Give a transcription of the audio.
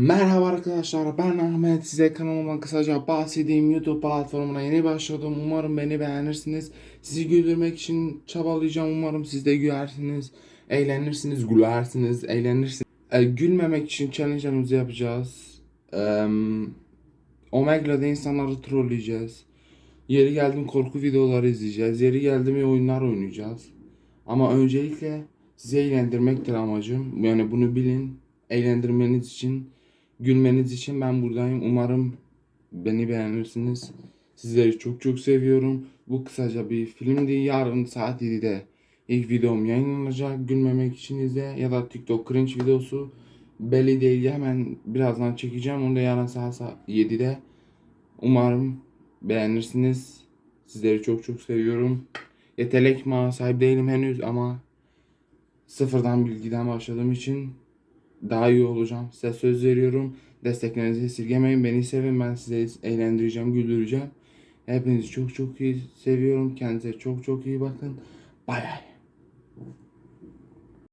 Merhaba arkadaşlar ben Ahmet. Size kanalımdan kısaca bahsedeyim. YouTube platformuna yeni başladım. Umarım beni beğenirsiniz. Sizi güldürmek için çabalayacağım. Umarım siz de gülersiniz eğlenirsiniz gülersiniz eğlenirsiniz. E, gülmemek için challenge'larımızı yapacağız. E, Omega'da insanları trolleyeceğiz. Yeri geldim korku videoları izleyeceğiz. Yeri geldi mi oyunlar oynayacağız. Ama öncelikle sizi eğlendirmektir amacım. Yani bunu bilin. Eğlendirmeniz için gülmeniz için ben buradayım. Umarım beni beğenirsiniz. Sizleri çok çok seviyorum. Bu kısaca bir filmdi. Yarın saat 7'de ilk videom yayınlanacak. Gülmemek için izle ya da TikTok cringe videosu belli değil. Hemen birazdan çekeceğim. Onu da yarın saat 7'de. Umarım beğenirsiniz. Sizleri çok çok seviyorum. Yetenek ma sahip değilim henüz ama sıfırdan bilgiden başladığım için daha iyi olacağım. Size söz veriyorum. Desteklerinizi esirgemeyin. Beni sevin. Ben sizi eğlendireceğim, güldüreceğim. Hepinizi çok çok iyi seviyorum. Kendinize çok çok iyi bakın. Bay bay.